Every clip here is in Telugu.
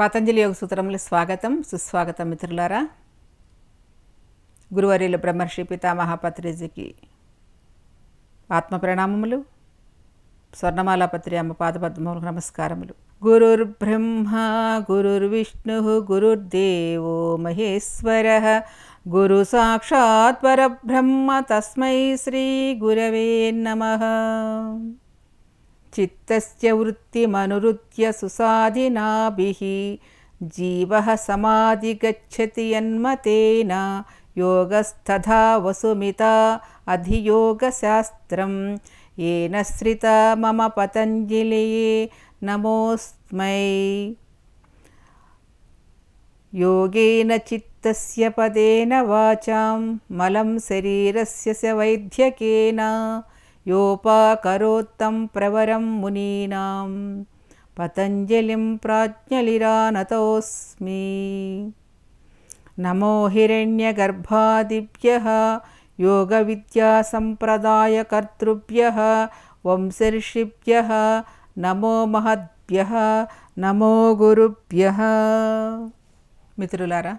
పతంజలి యోగ సూత్రములు స్వాగతం. సుస్వాగతం మిత్రులారా. గురువర్యులు బ్రహ్మర్షి పితామహాపత్రిజీకి ఆత్మ ప్రణామములు స్వర్ణమాలాపత్రి అమ్మ పాదపద్మములకు నమస్కారములు. గురుర్బ్రహ్మ గురుర్విష్ణు గురుర్దేవో మహేశ్వర గురు సాక్షాత్ పరబ్రహ్మ తస్మై శ్రీ గురవే నమః. చిత్తస్య వృత్తిమనురుత్య సుసాధినాభిः జీవ సమాధి గచ్చతి యన్మతేన యోగస్తథా వసుమిత అధియోగశాస్త్రం ఏన శ్రిత మమ పతంజలియే నమోస్మై యోగేన చిత్తస్య పదేన వాచాం మలం శరీరస్య వైద్యకేన वैद्यकेन योपाकरोत्तं प्रवरं मुनीनां पतञ्जलिं प्राज्ञलिरानतोऽस्मि नमो हिरण्यगर्भादिभ्यः योगविद्यासम्प्रदायकर्तृभ्यः वंशर्षिभ्यः नमो महद्भ्यः नमो गुरुभ्यः మిత్రులారా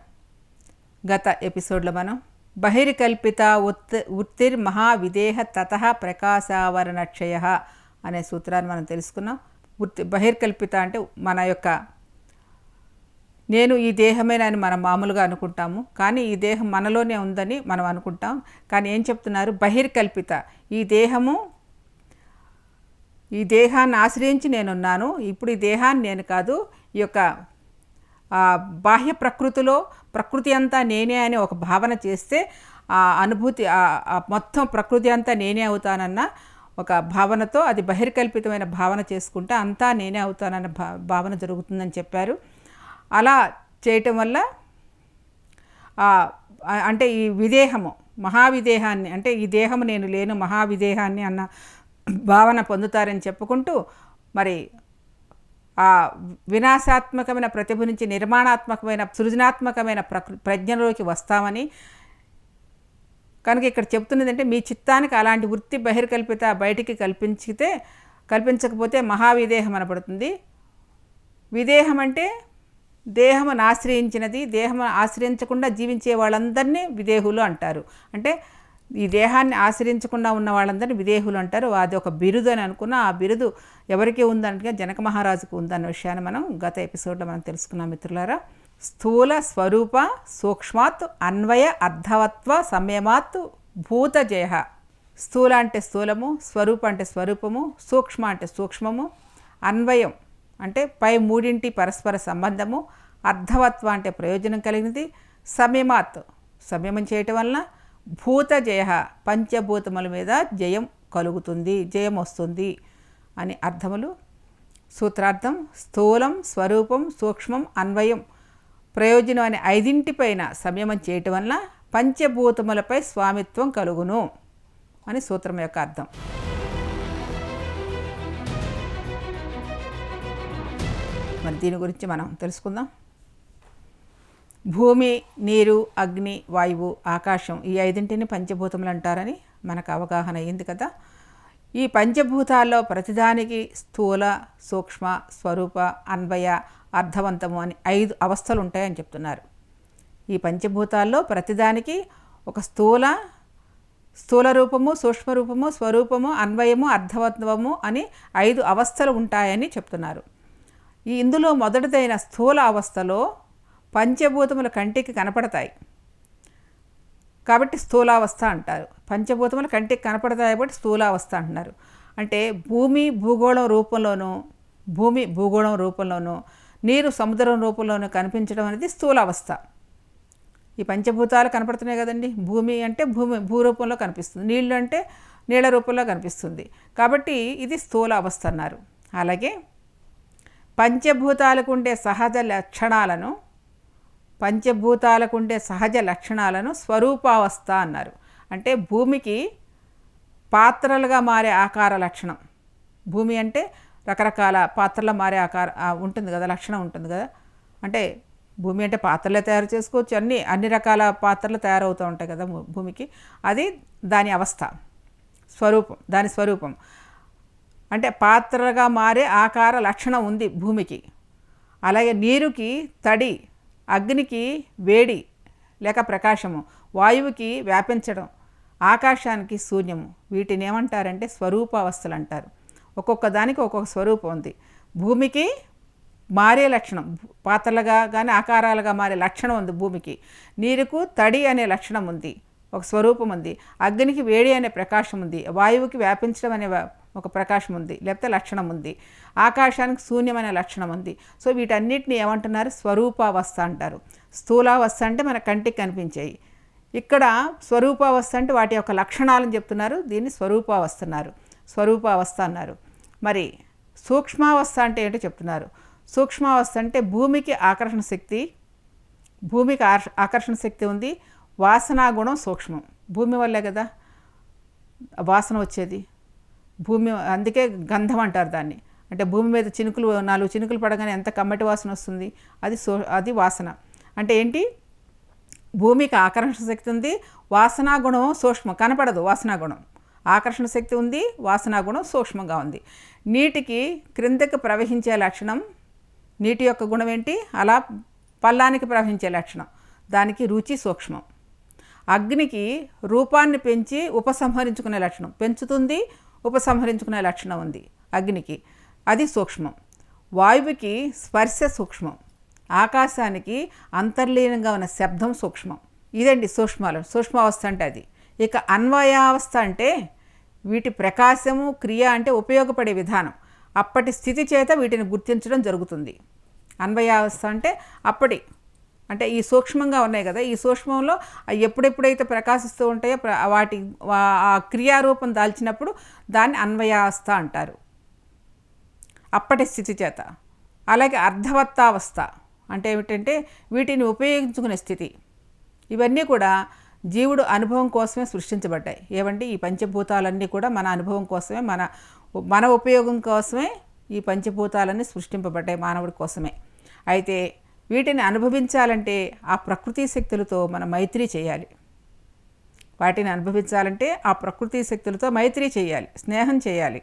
గత ఎపిసోడ్లో మనం బహిర్కల్పిత ఉత్ ఉత్తిర్ మహావిదేహ తత ప్రకాశావరణక్షయ అనే సూత్రాన్ని మనం తెలుసుకున్నాం. ఉత్తి బహిర్కల్పిత అంటే మన యొక్క నేను ఈ దేహమేనని మనం మామూలుగా అనుకుంటాము. కానీ ఈ దేహం మనలోనే ఉందని మనం అనుకుంటాం. కానీ ఏం చెప్తున్నారు? బహిర్కల్పిత. ఈ దేహము ఈ దేహాన్ని ఆశ్రయించి నేనున్నాను. ఇప్పుడు ఈ దేహాన్ని నేను కాదు. ఈ యొక్క బాహ్య ప్రకృతిలో ప్రకృతి అంతా నేనే అని ఒక భావన చేస్తే ఆ అనుభూతి మొత్తం ప్రకృతి అంతా నేనే అవుతానన్న ఒక భావనతో అది బహిర్కల్పితమైన భావన చేసుకుంటే అంతా నేనే అవుతానన్న భా భావన జరుగుతుందని చెప్పారు. అలా చేయటం వల్ల అంటే ఈ విదేహము మహావిదేహాన్ని అంటే ఈ దేహము నేను లేను మహావిదేహాన్ని అన్న భావన పొందుతారని చెప్పుకుంటూ మరి ఆ వినాశాత్మకమైన ప్రతిభ నుంచి నిర్మాణాత్మకమైన సృజనాత్మకమైన ప్రకృ ప్రజ్ఞలోకి వస్తామని కనుక ఇక్కడ చెప్తున్నది అంటే మీ చిత్తానికి అలాంటి వృత్తి బహిర్కల్పిత బయటికి కల్పించితే కల్పించకపోతే మహావిదేహం అనబడుతుంది. విదేహం అంటే దేహమును ఆశ్రయించినది దేహం ఆశ్రయించకుండా జీవించే వాళ్ళందరినీ విదేహులు అంటారు. అంటే ఈ దేహాన్ని ఆశ్రయించకుండా ఉన్న వాళ్ళందరినీ విదేహులు అంటారు. అది ఒక బిరుదు అని అనుకున్న ఆ బిరుదు ఎవరికి ఉందంటే జనక మహారాజుకు ఉందన్న విషయాన్ని మనం గత ఎపిసోడ్లో మనం తెలుసుకున్నాం మిత్రులారా. స్థూల స్వరూప సూక్ష్మాత్ అన్వయ అర్ధవత్వ సంయమాత్ భూత జయ. స్థూల అంటే స్థూలము స్వరూప అంటే స్వరూపము సూక్ష్మ అంటే సూక్ష్మము అన్వయం అంటే పై మూడింటి పరస్పర సంబంధము అర్ధవత్వ అంటే ప్రయోజనం కలిగినది సంయమాత్ సంయమం చేయటం వలన భూత జయ పంచభూతముల మీద జయం కలుగుతుంది జయం వస్తుంది అని అర్థములు. సూత్రార్థం స్థూలం స్వరూపం సూక్ష్మం అన్వయం ప్రయోజనం అనే ఐదింటిపైన సంయమం చేయటం వల్ల పంచభూతములపై స్వామిత్వం కలుగును అని సూత్రం యొక్క అర్థం. మరి దీని గురించి మనం తెలుసుకుందాం. భూమి నీరు అగ్ని వాయువు ఆకాశం ఈ ఐదింటిని పంచభూతములు అంటారని మనకు అవగాహన అయింది కదా. ఈ పంచభూతాల్లో ప్రతిదానికి స్థూల సూక్ష్మ స్వరూప అన్వయ అర్థవంతము అని ఐదు అవస్థలు ఉంటాయని చెప్తున్నారు. ఈ పంచభూతాల్లో ప్రతిదానికి ఒక స్థూల స్థూల రూపము సూక్ష్మ రూపము స్వరూపము అన్వయము అర్థవంతము అని ఐదు అవస్థలు ఉంటాయని చెప్తున్నారు. ఈ ఇందులో మొదటిదైన స్థూల అవస్థలో పంచభూతముల కంటికి కనపడతాయి. కాబట్టి స్థూలావస్థ అంటారు. పంచభూతములు కంటికి కనపడతాయి కాబట్టి స్థూలావస్థ అంటున్నారు. అంటే భూమి భూగోళం రూపంలోనూ భూమి భూగోళం రూపంలోనూ నీరు సముద్రం రూపంలోనూ కనిపించడం అనేది స్థూలావస్థ. ఈ పంచభూతాలు కనపడుతున్నాయి కదండి. భూమి అంటే భూమి భూరూపంలో కనిపిస్తుంది. నీళ్ళు అంటే నీళ్ళ రూపంలో కనిపిస్తుంది. కాబట్టి ఇది స్థూల అవస్థ అన్నారు. అలాగే పంచభూతాలకు ఉండే సహజ లక్షణాలను పంచభూతాలకు ఉండే సహజ లక్షణాలను స్వరూపావస్థ అన్నారు. అంటే భూమికి పాత్రలుగా మారే ఆకార లక్షణం. భూమి అంటే రకరకాల పాత్రలు మారే ఆకార ఉంటుంది కదా లక్షణం ఉంటుంది కదా. అంటే భూమి అంటే పాత్రలే తయారు చేసుకోవచ్చు అన్ని అన్ని రకాల పాత్రలు తయారవుతూ ఉంటాయి కదా భూమికి. అది దాని అవస్థ స్వరూపం దాని స్వరూపం. అంటే పాత్రగా మారే ఆకార లక్షణం ఉంది భూమికి. అలాగే నీరుకి తడి అగ్నికి వేడి లేక ప్రకాశము వాయువుకి వ్యాపించడం ఆకాశానికి శూన్యము. వీటిని ఏమంటారంటే స్వరూపావస్థలు అంటారు ఒక్కొక్క దానికి ఒక్కొక్క స్వరూపం ఉంది. భూమికి మారే లక్షణం పాత్రలుగా కానీ ఆకారాలుగా మారే లక్షణం ఉంది భూమికి. నీరుకు తడి అనే లక్షణం ఉంది ఒక స్వరూపం ఉంది. అగ్నికి వేడి అనే ప్రకాశం ఉంది. వాయువుకి వ్యాపించడం అనే ఒక ప్రకాశం ఉంది లేకపోతే లక్షణం ఉంది. ఆకాశానికి శూన్యమైన లక్షణం ఉంది. సో వీటన్నిటిని ఏమంటున్నారు? స్వరూపావస్థ అంటారు. స్థూలావస్థ అంటే మన కంటికి కనిపించాయి. ఇక్కడ స్వరూపావస్థ అంటే వాటి యొక్క లక్షణాలను చెప్తున్నారు. దీన్ని స్వరూపావస్థ అన్నారు. స్వరూపావస్థ అన్నారు. మరి సూక్ష్మావస్థ అంటే ఏంటో చెప్తున్నారు. సూక్ష్మావస్థ అంటే భూమికి ఆకర్షణ శక్తి భూమికి ఆకర్షణ శక్తి ఉంది. వాసనా గుణం సూక్ష్మం. భూమి వల్లే కదా వాసన వచ్చేది. భూమి అందుకే గంధం అంటారు దాన్ని. అంటే భూమి మీద చినుకులు నాలుగు చినుకులు పడగానే ఎంత కమ్మటి వాసన వస్తుంది. అది సో అది వాసన. అంటే ఏంటి? భూమికి ఆకర్షణ శక్తి ఉంది వాసనా గుణం సూక్ష్మం కనపడదు వాసనా గుణం. ఆకర్షణ శక్తి ఉంది వాసనా గుణం సూక్ష్మంగా ఉంది. నీటికి క్రిందకి ప్రవహించే లక్షణం నీటి యొక్క గుణం ఏంటి? అలా పల్లానికి ప్రవహించే లక్షణం. దానికి రుచి సూక్ష్మం. అగ్నికి రూపాన్ని పెంచి ఉపసంహరించుకునే లక్షణం. పెంచుతుంది ఉపసంహరించుకునే లక్షణం ఉంది. అగ్నికి అది సూక్ష్మం. వాయువుకి స్పర్శ సూక్ష్మం. ఆకాశానికి అంతర్లీనంగా ఉన్న శబ్దం సూక్ష్మం. ఇదండి సూక్ష్మాలు సూక్ష్మావస్థ అంటే అది. ఇక అన్వయావస్థ అంటే వీటి ప్రకాశము క్రియ అంటే ఉపయోగపడే విధానం. అప్పటి స్థితి చేత వీటిని గుర్తించడం జరుగుతుంది. అన్వయావస్థ అంటే అప్పటి అంటే ఈ సూక్ష్మంగా ఉన్నాయి కదా ఈ సూక్ష్మంలో అవి ఎప్పుడెప్పుడైతే ప్రకాశిస్తూ ఉంటాయో ప్ర- వాటి ఆ క్రియారూపం దాల్చినప్పుడు దాన్ని అన్వయావస్థ అంటారు. అప్పటి స్థితి చేత. అలాగే అర్ధవత్తావస్థ అంటే ఏమిటంటే వీటిని ఉపయోగించుకునే స్థితి. ఇవన్నీ కూడా జీవుడు అనుభవం కోసమే సృష్టించబడ్డాయి. ఏమంటే ఈ పంచభూతాలన్నీ కూడా మన అనుభవం కోసమే మన మన ఉపయోగం కోసమే ఈ పంచభూతాలన్నీ సృష్టింపబడ్డాయి మానవుడి కోసమే. అయితే వీటిని అనుభవించాలంటే ఆ ప్రకృతి శక్తులతో మనం మైత్రి చేయాలి. వాటిని అనుభవించాలంటే ఆ ప్రకృతి శక్తులతో మైత్రి చేయాలి స్నేహం చేయాలి.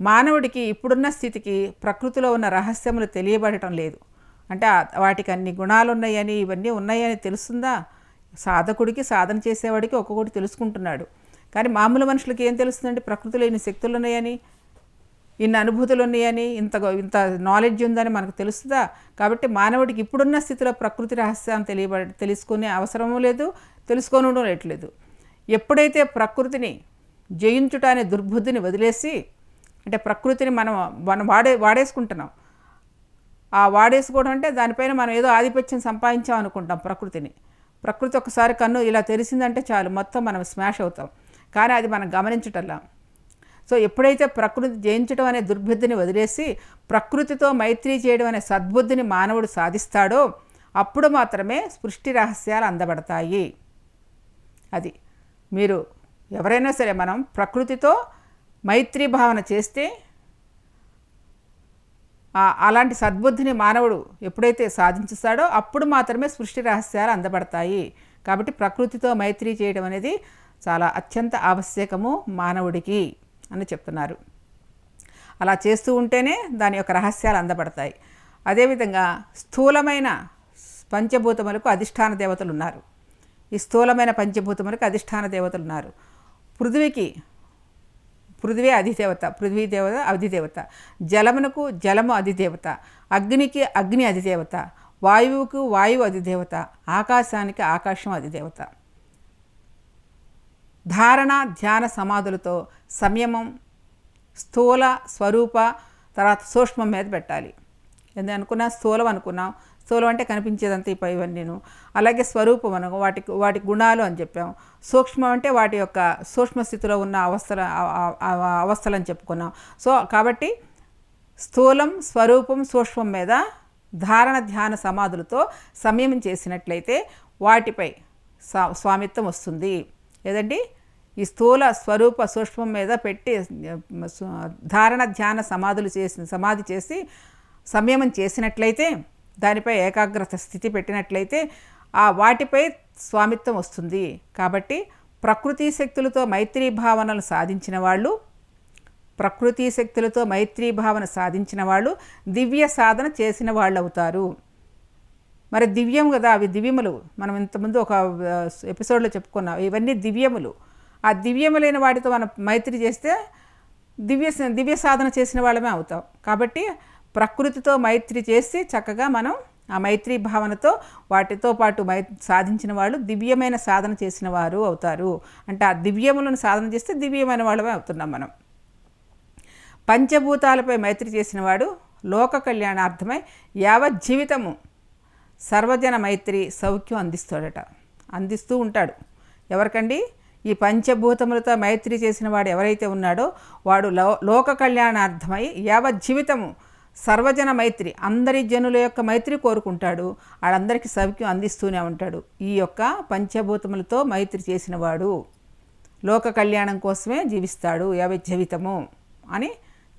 మానవుడికి ఇప్పుడున్న స్థితికి ప్రకృతిలో ఉన్న రహస్యములు తెలియబడటం లేదు. అంటే వాటికి అన్ని గుణాలు ఉన్నాయని ఇవన్నీ ఉన్నాయని తెలుస్తుందా? సాధకుడికి సాధన చేసేవాడికి ఒక్కొక్కటి తెలుసుకుంటున్నాడు. కానీ మామూలు మనుషులకి ఏం తెలుస్తుందంటే ప్రకృతిలో ఇన్ని శక్తులు ఉన్నాయని ఇన్ని అనుభూతులు ఉన్నాయని ఇంత ఇంత నాలెడ్జ్ ఉందని మనకు తెలుస్తుందా? కాబట్టి మానవుడికి ఇప్పుడున్న స్థితిలో ప్రకృతి రహస్యాన్ని తెలియబ తెలుసుకునే అవసరము లేదు తెలుసుకోనడం లేట్లేదు ఎప్పుడైతే ప్రకృతిని జయించుట అనే దుర్బుద్ధిని వదిలేసి అంటే ప్రకృతిని మనం మనం వాడే వాడేసుకుంటున్నాం. ఆ వాడేసుకోవడం అంటే దానిపైన మనం ఏదో ఆధిపత్యం సంపాదించాం అనుకుంటాం ప్రకృతిని. ప్రకృతి ఒకసారి కన్ను ఇలా తెరిసిందంటే చాలు మొత్తం మనం స్మాష్ అవుతాం. కానీ అది మనం గమనించటంలా సో ఎప్పుడైతే ప్రకృతి జయించడం అనే దుర్బుద్ధిని వదిలేసి ప్రకృతితో మైత్రి చేయడం అనే సద్బుద్ధిని మానవుడు సాధిస్తాడో అప్పుడు మాత్రమే సృష్టి రహస్యాలు అందబడతాయి. అది మీరు ఎవరైనా సరే మనం ప్రకృతితో మైత్రి భావన చేస్తే అలాంటి సద్బుద్ధిని మానవుడు ఎప్పుడైతే సాధించుతాడో అప్పుడు మాత్రమే సృష్టి రహస్యాలు అందబడతాయి. కాబట్టి ప్రకృతితో మైత్రి చేయడం అనేది చాలా అత్యంత ఆవశ్యకము మానవుడికి. అని చెప్తున్నారు. అలా చేస్తూ ఉంటేనే దాని యొక్క రహస్యాలు అందబడతాయి. అదేవిధంగా స్థూలమైన పంచభూతములకు అధిష్టాన దేవతలు ఉన్నారు. ఈ స్థూలమైన పంచభూతములకు అధిష్టాన దేవతలు ఉన్నారు. పృథ్వీకి పృథ్వీ అధిదేవత పృథ్వీ దేవత అధిదేవత జలమునకు జలము అధిదేవత అగ్నికి అగ్ని అధిదేవత వాయువుకు వాయువు అధిదేవత ఆకాశానికి ఆకాశం అధిదేవత. ధారణ ధ్యాన సమాధులతో సంయమం స్థూల స్వరూప తర్వాత సూక్ష్మం మీద పెట్టాలి. ఎందుకు అనుకున్నా? స్థూలం అనుకున్నాం. స్థూలం అంటే కనిపించేదంతా ఈ నేను అలాగే స్వరూపం అనగా వాటికి వాటి గుణాలు అని చెప్పాం. సూక్ష్మం అంటే వాటి యొక్క సూక్ష్మ స్థితిలో ఉన్న అవస్థల అవస్థలు అని చెప్పుకున్నాం. సో కాబట్టి స్థూలం స్వరూపం సూక్ష్మం మీద ధారణ ధ్యాన సమాధులతో సంయమం చేసినట్లయితే వాటిపై స్వామిత్వం వస్తుంది. ఏదండి? ఈ స్థూల స్వరూప సూక్ష్మం మీద పెట్టి ధారణ ధ్యాన సమాధులు చేసి సమాధి చేసి సంయమం చేసినట్లయితే దానిపై ఏకాగ్రత స్థితి పెట్టినట్లయితే ఆ వాటిపై స్వామిత్వం వస్తుంది. కాబట్టి ప్రకృతి శక్తులతో మైత్రీ భావనలు సాధించిన వాళ్ళు ప్రకృతి శక్తులతో మైత్రీ భావన సాధించిన వాళ్ళు దివ్య సాధన చేసిన వాళ్ళు అవుతారు మరి దివ్యం కదా అవి దివ్యములు. మనం ఇంతకుముందు ఒక ఎపిసోడ్లో చెప్పుకున్నాం. ఇవన్నీ దివ్యములు. ఆ దివ్యములైన వాటితో మనం మైత్రి చేస్తే దివ్య దివ్య సాధన చేసిన వాళ్ళమే అవుతాం. కాబట్టి ప్రకృతితో మైత్రి చేసి చక్కగా మనం ఆ మైత్రి భావనతో వాటితో పాటు మై సాధించిన వాళ్ళు దివ్యమైన సాధన చేసిన వారు అవుతారు. అంటే ఆ దివ్యములను సాధన చేస్తే దివ్యమైన వాళ్ళమే అవుతున్నాం మనం. పంచభూతాలపై మైత్రి చేసినవాడు లోక కళ్యాణార్థమై యావత్ జీవితము సర్వజన మైత్రి సౌఖ్యం అందిస్తాడట. అందిస్తూ ఉంటాడు. ఎవరికండి? ఈ పంచభూతములతో మైత్రి చేసిన వాడు ఎవరైతే ఉన్నాడో వాడు లో లోక కళ్యాణార్థమై యావజ్జీవితము సర్వజన మైత్రి అందరి జనుల యొక్క మైత్రి కోరుకుంటాడు. వాళ్ళందరికీ సౌఖ్యం అందిస్తూనే ఉంటాడు. ఈ యొక్క పంచభూతములతో మైత్రి చేసినవాడు లోక కళ్యాణం కోసమే జీవిస్తాడు యావజ్జీవితము అని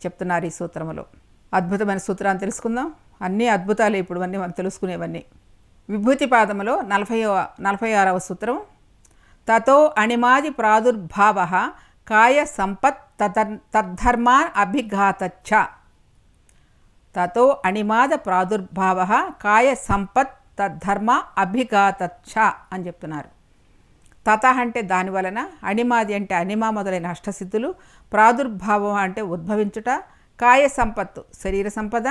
చెప్తున్నారు ఈ సూత్రములో. అద్భుతమైన సూత్రాన్ని తెలుసుకుందాం. అన్నీ అద్భుతాలే ఇప్పుడు అన్నీ మనం తెలుసుకునేవన్నీ. విభూతి పాదములో నలభై నలభై ఆరవ సూత్రం తతో అణిమాది ప్రాదుర్భావ కాయ సంపత్ తదర్ తద్ధర్మాన్ అభిఘాతచ్చ. తతో అణిమాద ప్రాదుర్భావ కాయ సంపత్ తద్ధర్మ అభిఘాతచ్చ అని చెప్తున్నారు. తత అంటే దాని వలన అణిమాది అంటే అణిమా మొదలైన అష్టసిద్ధులు ప్రాదుర్భావం అంటే ఉద్భవించుట కాయ సంపత్తు శరీర సంపద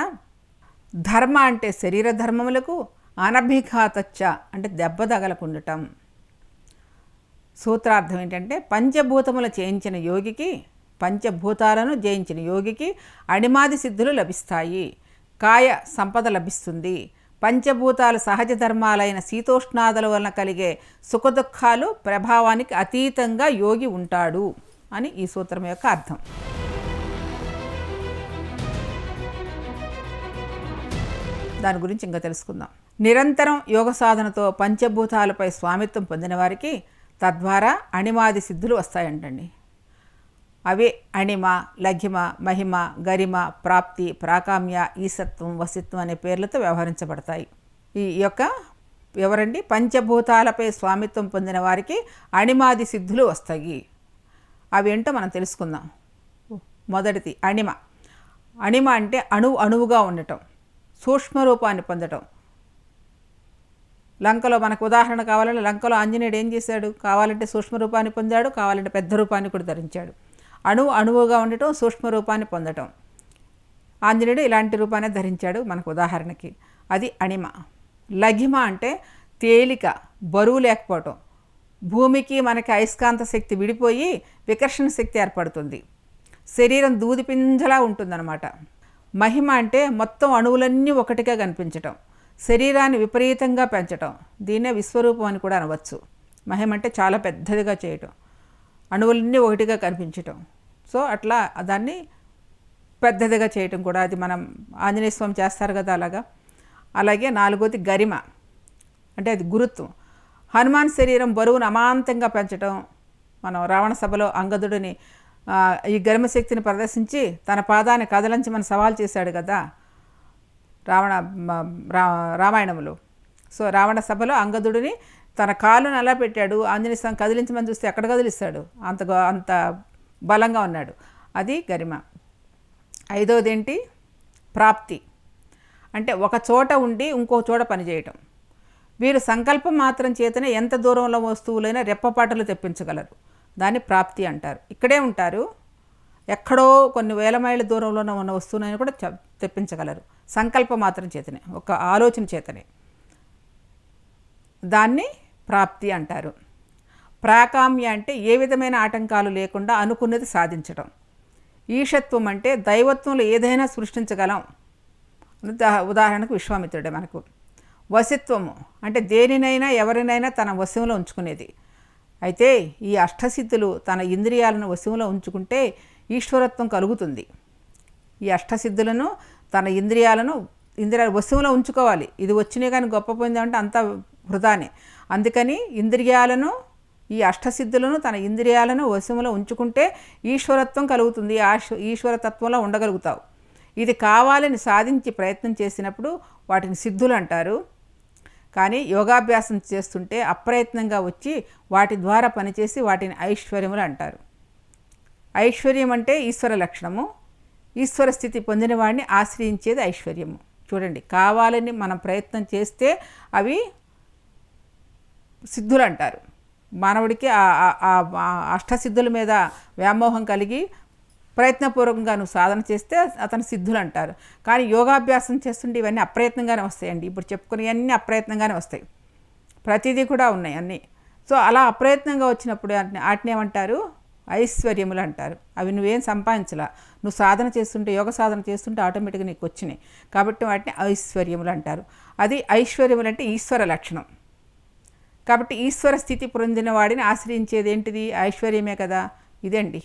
ధర్మ అంటే శరీర ధర్మములకు అనభిఘాతచ్చ అంటే దెబ్బ తగలకుండటం. సూత్రార్థం ఏంటంటే పంచభూతముల చేయించిన యోగికి పంచభూతాలను జయించిన యోగికి అణిమాది సిద్ధులు లభిస్తాయి. కాయ సంపద లభిస్తుంది. పంచభూతాలు సహజ ధర్మాలైన శీతోష్ణాదుల వలన కలిగే సుఖదుఖాలు ప్రభావానికి అతీతంగా యోగి ఉంటాడు అని ఈ సూత్రం యొక్క అర్థం. దాని గురించి ఇంకా తెలుసుకుందాం. నిరంతరం యోగ సాధనతో పంచభూతాలపై స్వామిత్వం పొందిన వారికి తద్వారా అణిమాది సిద్ధులు వస్తాయంటండి. అవే అణిమ లఘిమ మహిమ గరిమ ప్రాప్తి ప్రాకామ్య ఈసత్వం వసిత్వం అనే పేర్లతో వ్యవహరించబడతాయి. ఈ యొక్క ఎవరండి? పంచభూతాలపై స్వామిత్వం పొందిన వారికి అణిమాది సిద్ధులు వస్తాయి. అవి ఏంటో మనం తెలుసుకుందాం. మొదటిది అణిమ. అణిమ అంటే అణువు అణువుగా ఉండటం. సూక్ష్మ రూపాన్ని పొందటం లంకలో మనకు ఉదాహరణ కావాలంటే లంకలో ఆంజనేయుడు ఏం చేశాడు? కావాలంటే సూక్ష్మ రూపాన్ని పొందాడు కావాలంటే పెద్ద రూపాన్ని కూడా ధరించాడు. అణువు అణువుగా ఉండటం సూక్ష్మ రూపాన్ని పొందటం. ఆంజనేయుడు ఇలాంటి రూపాన్ని ధరించాడు మనకు ఉదాహరణకి. అది అణిమ. లఘిమ అంటే తేలిక బరువు లేకపోవటం. భూమికి మనకి అయస్కాంత శక్తి విడిపోయి వికర్షణ శక్తి ఏర్పడుతుంది. శరీరం దూది పింజలా ఉంటుందన్నమాట. మహిమ అంటే మొత్తం అణువులన్నీ ఒకటిగా కనిపించటం శరీరాన్ని విపరీతంగా పెంచటం. దీన్నే విశ్వరూపం అని కూడా అనవచ్చు. మహిమ అంటే చాలా పెద్దదిగా చేయటం అణువులన్నీ ఒకటిగా కనిపించటం. సో అట్లా దాన్ని పెద్దదిగా చేయటం కూడా అది మనం ఆంజనేయ స్వామి చేస్తారు కదా అలాగా. అలాగే నాలుగోది గరిమ అంటే అది గురుత్వం. హనుమాన్ శరీరం బరువును అమాంతంగా పెంచటం మనం రావణ సభలో అంగదుడిని ఈ గరిమ శక్తిని ప్రదర్శించి తన పాదాన్ని కదలించమని మన సవాల్ చేశాడు కదా రావణ రా రామాయణంలో. సో రావణ సభలో అంగదుడిని తన కాలును అలా పెట్టాడు ఆంజనేయ స్వామి కదిలించమని చూస్తే ఎక్కడ కదిలిస్తాడు అంత అంత బలంగా ఉన్నాడు. అది గరిమ ఐదవది ఏంటి ప్రాప్తి. అంటే ఒక చోట ఉండి ఇంకో చోట పనిచేయటం వీరు సంకల్పం మాత్రం చేతనే ఎంత దూరంలో వస్తువులైనా రెప్పపాటలు తెప్పించగలరు. దాన్ని ప్రాప్తి అంటారు. ఇక్కడే ఉంటారు. ఎక్కడో కొన్ని వేల మైళ్ళ దూరంలోనే ఉన్న వస్తువునైనా కూడా తెప్పించగలరు. సంకల్పం మాత్రం చేతనే ఒక ఆలోచన చేతనే. దాన్ని ప్రాప్తి అంటారు. ప్రాకామ్య అంటే ఏ విధమైన ఆటంకాలు లేకుండా అనుకున్నది సాధించడం ఈషత్వం అంటే దైవత్వంలో ఏదైనా సృష్టించగలం. ఉదాహరణకు విశ్వామిత్రుడే మనకు. వసిత్వము అంటే దేనినైనా ఎవరినైనా తన వశంలో ఉంచుకునేది. అయితే ఈ అష్టసిద్ధులు తన ఇంద్రియాలను వశంలో ఉంచుకుంటే ఈశ్వరత్వం కలుగుతుంది. ఈ అష్టసిద్ధులను తన ఇంద్రియాలను ఇంద్రియాల వశంలో ఉంచుకోవాలి. ఇది వచ్చినాయి కానీ గొప్ప పొందామంటే అంతా వృధానే. అందుకని ఇంద్రియాలను ఈ అష్టసిద్ధులను తన ఇంద్రియాలను వశంలో ఉంచుకుంటే ఈశ్వరత్వం కలుగుతుంది. ఈశ్వరతత్వంలో ఉండగలుగుతావు. ఇది కావాలని సాధించి ప్రయత్నం చేసినప్పుడు వాటిని సిద్ధులు అంటారు. కానీ యోగాభ్యాసం చేస్తుంటే అప్రయత్నంగా వచ్చి వాటి ద్వారా పనిచేసి వాటిని ఐశ్వర్యములు అంటారు. ఐశ్వర్యం అంటే ఈశ్వర లక్షణము. ఈశ్వర స్థితి పొందిన వాడిని ఆశ్రయించేది ఐశ్వర్యము. చూడండి కావాలని మనం ప్రయత్నం చేస్తే అవి సిద్ధులు అంటారు. మానవుడికి అష్టసిద్ధుల మీద వ్యామోహం కలిగి ప్రయత్నపూర్వకంగా నువ్వు సాధన చేస్తే అతను సిద్ధులు అంటారు కానీ యోగాభ్యాసం చేస్తుంటే ఇవన్నీ అప్రయత్నంగానే వస్తాయండి. ఇప్పుడు చెప్పుకునేవన్నీ అప్రయత్నంగానే వస్తాయి. ప్రతిదీ కూడా ఉన్నాయి అన్నీ. సో అలా అప్రయత్నంగా వచ్చినప్పుడు వాటిని వాటిని ఏమంటారు? ఐశ్వర్యములు అంటారు. అవి నువ్వేం సంపాదించలా. నువ్వు సాధన చేస్తుంటే యోగ సాధన చేస్తుంటే ఆటోమేటిక్గా నీకు వచ్చినాయి. కాబట్టి వాటిని ఐశ్వర్యములు అంటారు. అది ఐశ్వర్యములు అంటే ఈశ్వర లక్షణం. కాబట్టి ఈశ్వర స్థితి పొందిన వాడిని ఆశ్రయించేది ఏంటిది? ఐశ్వర్యమే కదా. ఇదండి.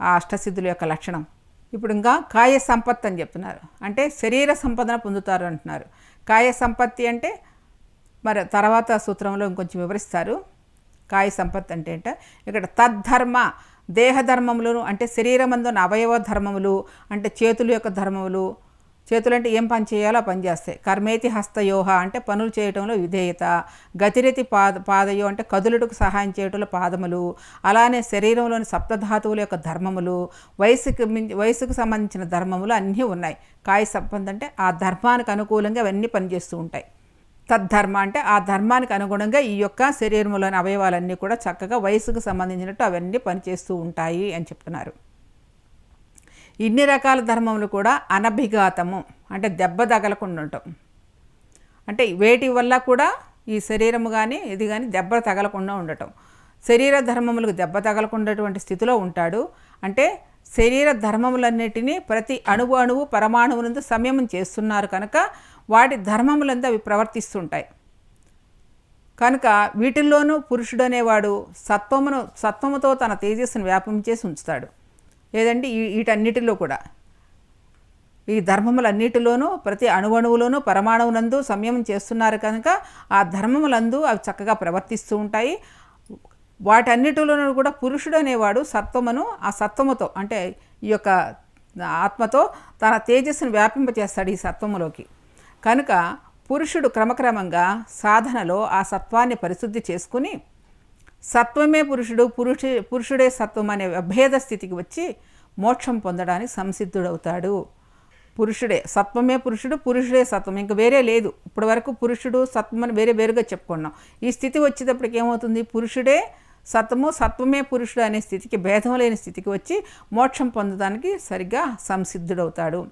ఆ అష్టసిద్ధుల యొక్క లక్షణం. ఇప్పుడు ఇంకా కాయ సంపత్తి అని చెప్తున్నారు. అంటే శరీర సంపదన పొందుతారు అంటున్నారు. కాయ సంపత్తి అంటే మరి తర్వాత సూత్రంలో ఇంకొంచెం వివరిస్తారు. కాయ సంపత్తి అంటే ఏంట? ఇక్కడ తద్ధర్మ దేహధర్మములను అంటే శరీరమందున అవయవ ధర్మములు అంటే చేతుల యొక్క ధర్మములు చేతులంటే ఏం పని చేయాలో ఆ పని చేస్తాయి. కర్మేతి హస్తయోహ అంటే పనులు చేయటంలో విధేయత గతిరతి పాద పాదయో అంటే కదులుటకు సహాయం చేయటంలో పాదములు అలానే శరీరంలోని సప్తధాతువుల యొక్క ధర్మములు వయసుకు మించి వయసుకు సంబంధించిన ధర్మములు అన్నీ ఉన్నాయి. కాయ సంపద అంటే ఆ ధర్మానికి అనుకూలంగా అవన్నీ పనిచేస్తూ ఉంటాయి. తద్ధర్మ అంటే ఆ ధర్మానికి అనుగుణంగా ఈ యొక్క శరీరంలోని అవయవాలన్నీ కూడా చక్కగా వయసుకు సంబంధించినట్టు అవన్నీ పనిచేస్తూ ఉంటాయి అని చెప్తున్నారు. ఇన్ని రకాల ధర్మములు కూడా అనభిఘాతము అంటే దెబ్బ తగలకుండా ఉండటం. అంటే వేటి వల్ల కూడా ఈ శరీరము కానీ ఇది కానీ దెబ్బ తగలకుండా ఉండటం. శరీర ధర్మములకు దెబ్బ తగలకుండాటువంటి స్థితిలో ఉంటాడు. అంటే శరీర ధర్మములన్నిటినీ ప్రతి అణువు అణువు పరమాణువులందు సంయమం చేస్తున్నారు కనుక వాటి ధర్మములందు అవి ప్రవర్తిస్తుంటాయి. కనుక వీటిల్లోనూ పురుషుడు అనేవాడు సత్వమును సత్వముతో తన తేజస్సును వ్యాపం చేసి ఉంచుతాడు. లేదంటే ఈ వీటన్నిటిలో కూడా. ఈ ధర్మములన్నిటిలోనూ ప్రతి అణువణువులోనూ పరమాణువునందు సంయమం చేస్తున్నారు కనుక ఆ ధర్మములందు అవి చక్కగా ప్రవర్తిస్తూ ఉంటాయి. వాటన్నిటిలోనూ కూడా పురుషుడు అనేవాడు సత్వమును ఆ సత్వముతో అంటే ఈ యొక్క ఆత్మతో తన తేజస్సును వ్యాపింపచేస్తాడు ఈ సత్వములోకి. కనుక పురుషుడు క్రమక్రమంగా సాధనలో ఆ సత్వాన్ని పరిశుద్ధి చేసుకుని సత్వమే పురుషుడు పురుషు పురుషుడే సత్వం అనే అభేద స్థితికి వచ్చి మోక్షం పొందడానికి సంసిద్ధుడవుతాడు. పురుషుడే సత్వమే పురుషుడు పురుషుడే సత్వం. ఇంకా వేరే లేదు. ఇప్పటి వరకు పురుషుడు సత్వం అని వేరే వేరుగా చెప్పుకున్నాం. ఈ స్థితి వచ్చేటప్పటికి ఏమవుతుంది? పురుషుడే సత్వము సత్వమే పురుషుడు అనే స్థితికి భేదం లేని స్థితికి వచ్చి మోక్షం పొందడానికి సరిగ్గా సంసిద్ధుడవుతాడు.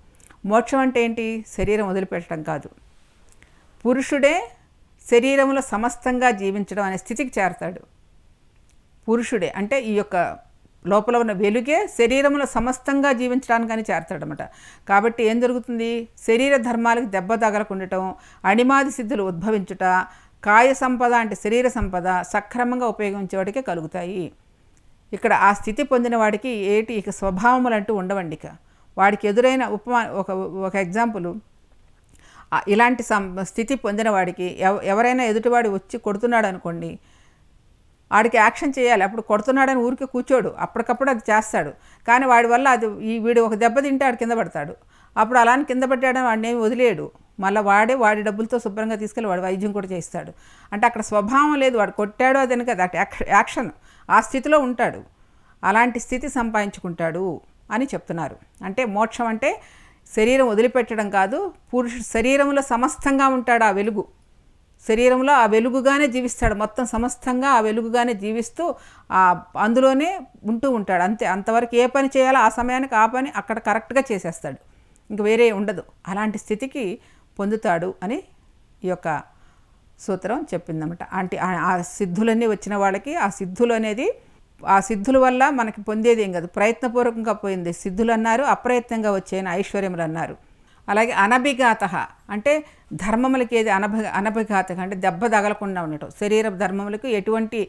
మోక్షం అంటే ఏంటి? శరీరం వదిలిపెట్టడం కాదు. పురుషుడే శరీరంలో సమస్తంగా జీవించడం అనే స్థితికి చేరతాడు. పురుషుడే. అంటే ఈ యొక్క లోపల ఉన్న వెలుగే శరీరంలో సమస్తంగా జీవించడానికని చేరతాడనమాట కాబట్టి ఏం జరుగుతుంది? శరీర ధర్మాలకు దెబ్బ తగలకుండటం అణిమాది సిద్ధులు ఉద్భవించుట కాయ సంపద అంటే శరీర సంపద సక్రమంగా ఉపయోగించేవాడికే కలుగుతాయి. ఇక్కడ ఆ స్థితి పొందిన వాడికి ఏటి ఇక స్వభావములు అంటూ ఉండవండి ఇక. వాడికి ఎదురైన ఉపమా ఒక ఒక ఎగ్జాంపుల్ ఇలాంటి సం స్థితి పొందిన వాడికి ఎవ- ఎవరైనా ఎదుటివాడు వచ్చి కొడుతున్నాడు అనుకోండి వాడికి యాక్షన్ చేయాలి. అప్పుడు కొడుతున్నాడని ఊరికే కూర్చోడు. అప్పటికప్పుడు అది చేస్తాడు. కానీ వాడి వల్ల అది ఈ వీడు ఒక దెబ్బ తింటే వాడు కింద పడతాడు. అప్పుడు అలానే కింద పెట్టాడని వాడిని ఏమి వదిలేయడు మళ్ళీ వాడే వాడి డబ్బులతో శుభ్రంగా తీసుకెళ్ళి వాడు వైద్యం కూడా చేస్తాడు అంటే అక్కడ స్వభావం లేదు. వాడు కొట్టాడు అదని కదా. At action. ఆ స్థితిలో ఉంటాడు. అలాంటి స్థితి సంపాదించుకుంటాడు అని చెప్తున్నారు. అంటే మోక్షం అంటే శరీరం వదిలిపెట్టడం కాదు. పురుషుడు శరీరంలో సమస్తంగా ఉంటాడు ఆ వెలుగు. శరీరంలో ఆ వెలుగుగానే జీవిస్తాడు. మొత్తం సమస్తంగా ఆ వెలుగుగానే జీవిస్తూ ఆ అందులోనే ఉంటూ ఉంటాడు. అంతే అంతవరకు ఏ పని చేయాలో ఆ సమయానికి ఆ పని అక్కడ కరెక్ట్గా చేసేస్తాడు. ఇంక వేరే ఉండదు. అలాంటి స్థితికి పొందుతాడు అని ఈ యొక్క సూత్రం చెప్పిందన్నమాట. అంటే ఆ- ఆ సిద్ధులన్నీ వచ్చిన వాళ్ళకి ఆ సిద్ధులు అనేది ఆ సిద్ధుల వల్ల మనకి పొందేది ఏం కాదు. ప్రయత్నపూర్వకంగా పోయింది. సిద్ధులు అన్నారు అప్రయత్నంగా వచ్చాయని ఐశ్వర్యములు అన్నారు. అలాగే అనభిఘాత. అంటే ధర్మములకి ఏది అనభ అనభిఘాత అంటే దెబ్బ తగలకుండా ఉండటం. శరీర ధర్మములకు ఎటువంటి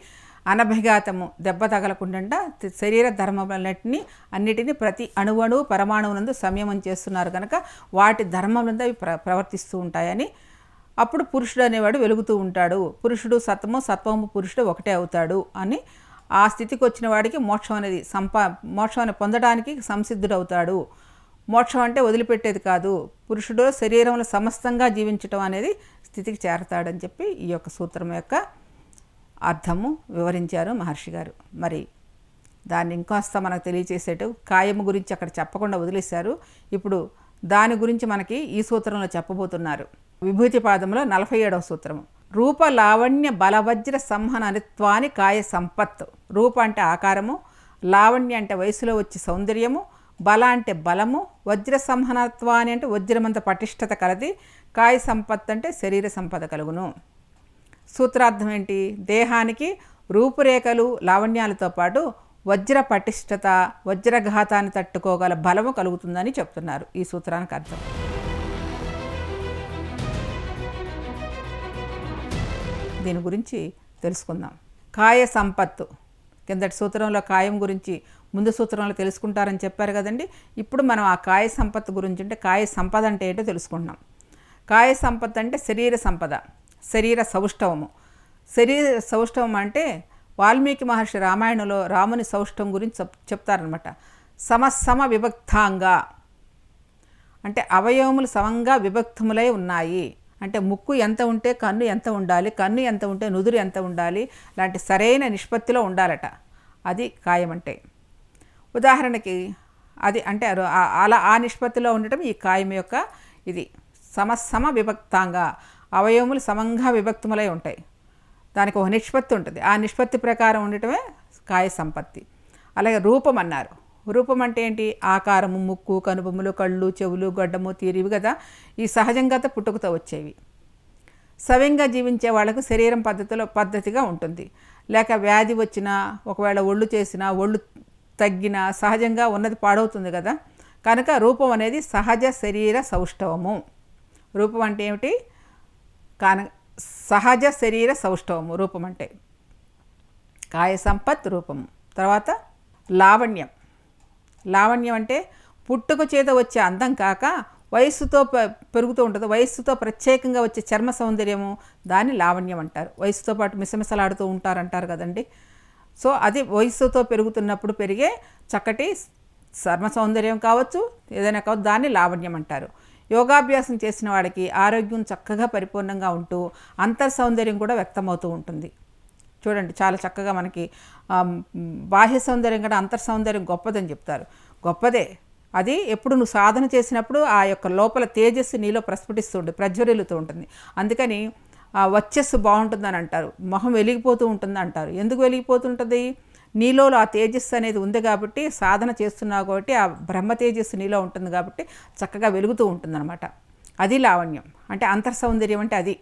అనభిఘాతము దెబ్బ తగలకుండా శరీర ధర్మములన్నిటినీ అన్నిటినీ ప్రతి అణువణు పరమాణువునందు సంయమం చేస్తున్నారు కనుక వాటి ధర్మములందు అవి ప్ర ప్రవర్తిస్తూ ఉంటాయని. అప్పుడు పురుషుడు అనేవాడు వెలుగుతూ ఉంటాడు. పురుషుడు సత్వము సత్వము పురుషుడు ఒకటే అవుతాడు అని ఆ స్థితికి వచ్చిన వాడికి మోక్షం అనేది సంపా మోక్షాన్ని పొందడానికి సంసిద్ధుడవుతాడు. మోక్షం అంటే వదిలిపెట్టేది కాదు. పురుషుడు శరీరంలో సమస్తంగా జీవించటం అనేది స్థితికి చేరతాడని చెప్పి ఈ యొక్క సూత్రం యొక్క అర్థము వివరించారు మహర్షి గారు. మరి దాన్ని ఇంకాస్త మనకు తెలియచేసేటు కాయము గురించి అక్కడ చెప్పకుండా వదిలేశారు. ఇప్పుడు దాని గురించి మనకి ఈ సూత్రంలో చెప్పబోతున్నారు. విభూతి పాదంలో నలభై ఏడవ సూత్రము. రూప లావణ్య బలవజ్ర సంహననిత్వాని కాయ సంపత్. రూప అంటే ఆకారము. లావణ్య అంటే వయసులో వచ్చే సౌందర్యము. బల అంటే బలము వజ్ర సంహనత్వాన్ని అంటే వజ్రమంత పటిష్టత కలది కాయ సంపత్ అంటే శరీర సంపద కలుగును. సూత్రార్థం ఏంటి? దేహానికి రూపురేఖలు లావణ్యాలతో పాటు వజ్ర పటిష్టత వజ్రఘాతాన్ని తట్టుకోగల బలము కలుగుతుందని చెప్తున్నారు. ఈ సూత్రానికి అర్థం. దీని గురించి తెలుసుకుందాం. కాయ సంపత్తు. కిందటి సూత్రంలో కాయం గురించి ముందు సూత్రంలో తెలుసుకుంటారని చెప్పారు కదండి. ఇప్పుడు మనం ఆ కాయ సంపద గురించి అంటే కాయ సంపద అంటే ఏంటో తెలుసుకుంటున్నాం. కాయ సంపద అంటే శరీర సంపద శరీర సౌష్ఠవము. శరీర సౌష్ఠవం అంటే వాల్మీకి మహర్షి రామాయణంలో రాముని సౌష్ఠవం గురించి చెప్ చెప్తారనమాట సమసమ విభక్తాంగా. అంటే అవయవములు సమంగా విభక్తములై ఉన్నాయి. అంటే ముక్కు ఎంత ఉంటే కన్ను ఎంత ఉండాలి కన్ను ఎంత ఉంటే నుదురు ఎంత ఉండాలి లాంటి సరైన నిష్పత్తిలో ఉండాలట. అది కాయమంటే. అంటే ఉదాహరణకి అది అంటే అలా ఆ నిష్పత్తిలో ఉండటం ఈ కాయం యొక్క ఇది. సమసమ విభక్తాంగా. అవయవములు సమంగా విభక్తములై ఉంటాయి. దానికి ఒక నిష్పత్తి ఉంటుంది. ఆ నిష్పత్తి ప్రకారం ఉండటమే కాయ సంపత్తి. అలాగే రూపం అన్నారు. రూపం అంటే ఏంటి? ఆకారము ముక్కు కనుబొమ్మలు కళ్ళు చెవులు గడ్డము తీరివి కదా. ఈ సహజంగా పుట్టుకతో వచ్చేవి. సవ్యంగా జీవించే వాళ్ళకు శరీరం పద్ధతిలో పద్ధతిగా ఉంటుంది. లేక వ్యాధి వచ్చినా ఒకవేళ ఒళ్ళు చేసినా ఒళ్ళు తగ్గినా సహజంగా ఉన్నది పాడవుతుంది కదా. కనుక రూపం అనేది సహజ శరీర సౌష్ఠవము. రూపం అంటే ఏమిటి? కాన సహజ శరీర సౌష్ఠవము రూపం అంటే. కాయ సంపత్ రూపము తర్వాత లావణ్యం. లావణ్యం అంటే పుట్టుక చేత వచ్చే అందం కాక వయస్సుతో పెరుగుతూ ఉంటుంది. వయస్సుతో ప్రత్యేకంగా వచ్చే చర్మ సౌందర్యము దాన్ని లావణ్యం అంటారు. వయస్సుతో పాటు మిసమిసలాడుతూ ఉంటారంటారు కదండి. సో అది వయస్సుతో పెరుగుతున్నప్పుడు పెరిగే చక్కటి చర్మ సౌందర్యం కావచ్చు ఏదైనా కావచ్చు దాన్ని లావణ్యం అంటారు. యోగాభ్యాసం చేసిన వాడికి ఆరోగ్యం చక్కగా పరిపూర్ణంగా ఉంటూ అంతర్ సౌందర్యం కూడా వ్యక్తమవుతూ ఉంటుంది. చూడండి చాలా చక్కగా మనకి బాహ్య సౌందర్యం కూడా అంతర్ సౌందర్యం గొప్పదని చెప్తారు. గొప్పదే. అది ఎప్పుడు నువ్వు సాధన చేసినప్పుడు ఆ యొక్క లోపల తేజస్సు నీలో ప్రస్ఫుటిస్తూ ఉంటుంది ప్రజ్వరిల్లుతూ ఉంటుంది. అందుకని వచ్చస్సు బాగుంటుందని అంటారు. మొహం వెలిగిపోతూ ఉంటుంది అంటారు. ఎందుకు వెలిగిపోతుంటుంది? నీలో ఆ తేజస్సు అనేది ఉంది కాబట్టి సాధన చేస్తున్నావు కాబట్టి ఆ బ్రహ్మ తేజస్సు నీలో ఉంటుంది కాబట్టి చక్కగా వెలుగుతూ ఉంటుందన్నమాట. అది లావణ్యం. అంటే అంతర్ సౌందర్యం అంటే అది.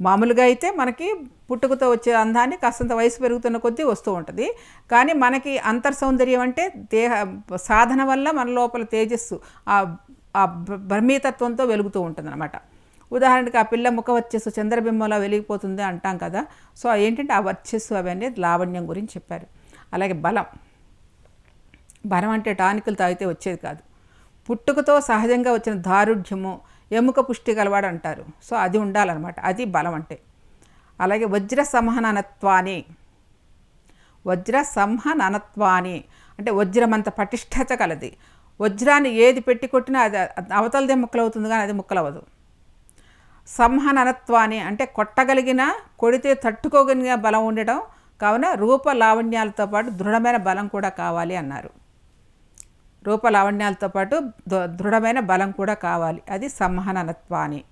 మామూలుగా అయితే మనకి పుట్టుకతో వచ్చే అందాన్ని కాస్తంత వయసు పెరుగుతున్న కొద్దీ వస్తూ ఉంటుంది. కానీ మనకి అంతర్ సౌందర్యం అంటే దేహ సాధన వల్ల మన లోపల తేజస్సు ఆ ఆ బ్రహ్మీతత్వంతో వెలుగుతూ ఉంటుంది అనమాట ఉదాహరణకి ఆ పిల్ల ముఖ వచ్చేసు చంద్రబింబంలో వెలిగిపోతుంది అంటాం కదా. సో ఏంటంటే ఆ వర్చస్సు అవన్నీ లావణ్యం గురించి చెప్పారు. అలాగే బలం. బలం అంటే టానికులు తాగితే వచ్చేది కాదు. పుట్టుకతో సహజంగా వచ్చిన దారుఢ్యము ఎముక పుష్టి గలవాడు అంటారు. సో అది ఉండాలన్నమాట. అది బలం అంటే. అలాగే వజ్ర సంహననత్వాన్ని వజ్ర సంహననత్వాన్ని అంటే వజ్రమంత పటిష్టత కలది. వజ్రాన్ని ఏది పెట్టి కొట్టినా అది అవతలదే ముక్కలవుతుంది కానీ అది ముక్కలవ్వదు. సంహననత్వాన్ని అంటే కొట్టగలిగిన కొడితే తట్టుకోగలిగిన బలం ఉండడం కావున రూప లావణ్యాలతో పాటు దృఢమైన బలం కూడా కావాలి అన్నారు. రూప లావణ్యాలతో పాటు ద- దృఢమైన బలం కూడా కావాలి. అది సంహననత్వాన్ని.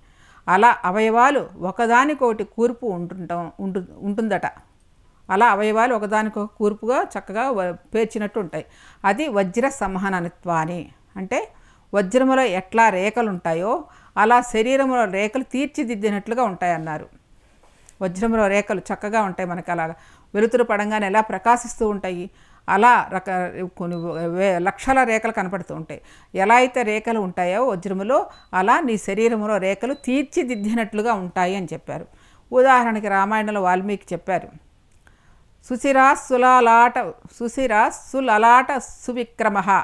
అలా అవయవాలు ఒకదానికొకటి కూర్పు ఉంటుంటాం ఉంటు ఉంటుందట. అలా అవయవాలు ఒకదానికొక కూర్పుగా చక్కగా పేర్చినట్టు ఉంటాయి. అది వజ్ర సంహననత్వాన్ని అంటే వజ్రములో ఎట్లా రేఖలు ఉంటాయో అలా శరీరంలో రేఖలు తీర్చిదిద్దినట్లుగా ఉంటాయన్నారు. వజ్రంలో రేఖలు చక్కగా ఉంటాయి మనకి అలా వెలుతురు పడంగానే ఎలా ప్రకాశిస్తూ ఉంటాయి? అలా రక కొన్ని వే లక్షల రేఖలు కనపడుతూ ఉంటాయి. ఎలా అయితే రేఖలు ఉంటాయో వజ్రములో అలా నీ శరీరంలో రేఖలు తీర్చిదిద్దినట్లుగా ఉంటాయి అని చెప్పారు. ఉదాహరణకి రామాయణంలో వాల్మీకి చెప్పారు. సుశిరా సులలాట సుశిరా సులలాట సువిక్రమ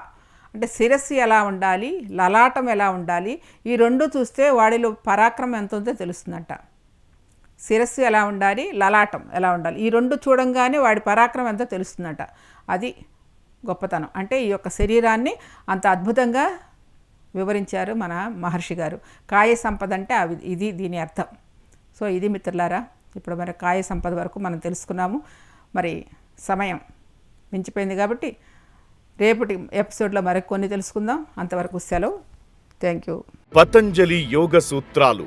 అంటే శిరస్సు ఎలా ఉండాలి లలాటం ఎలా ఉండాలి ఈ రెండు చూస్తే వాడిలో పరాక్రమం ఎంత ఉందో తెలుస్తుందంట. శిరస్సు ఎలా ఉండాలి లలాటం ఎలా ఉండాలి ఈ రెండు చూడంగానే వాడి పరాక్రమం ఎంతో తెలుస్తుందట. అది గొప్పతనం. అంటే ఈ యొక్క శరీరాన్ని అంత అద్భుతంగా వివరించారు మన మహర్షి గారు. కాయ సంపద అంటే అవి ఇది దీని అర్థం. సో ఇది మిత్రులారా ఇప్పుడు మరి కాయ సంపద వరకు మనం తెలుసుకున్నాము. మరి సమయం మించిపోయింది కాబట్టి రేపటి ఎపిసోడ్లో మరికొన్ని తెలుసుకుందాం. అంతవరకు సెలవు. Thank you. పతంజలి యోగ సూత్రాలు.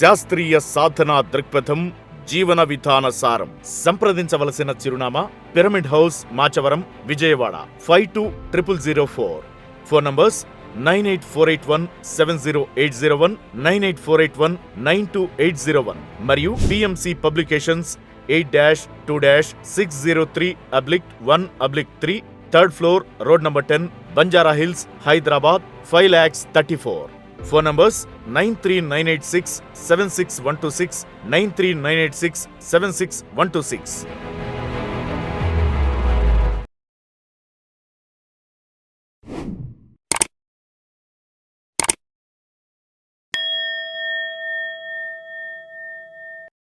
శాస్త్రీయ సాధనా దృక్పథం జీవన విధాన సారం. సంప్రదించవలసిన చిరునామా pyramid house Machavaram Vijayawada. Five two triple zero four. Phone numbers nine eight four eight one seven zero eight zero one nine eight four eight one nine two eight zero one. మరియు PMC publications eight dash two dash six zero three oblique one oblique three third floor road number ten Banjara Hills Hyderabad five lakhs thirty four phone numbers nine three nine eight six seven six one two six nine three nine eight six seven six one two six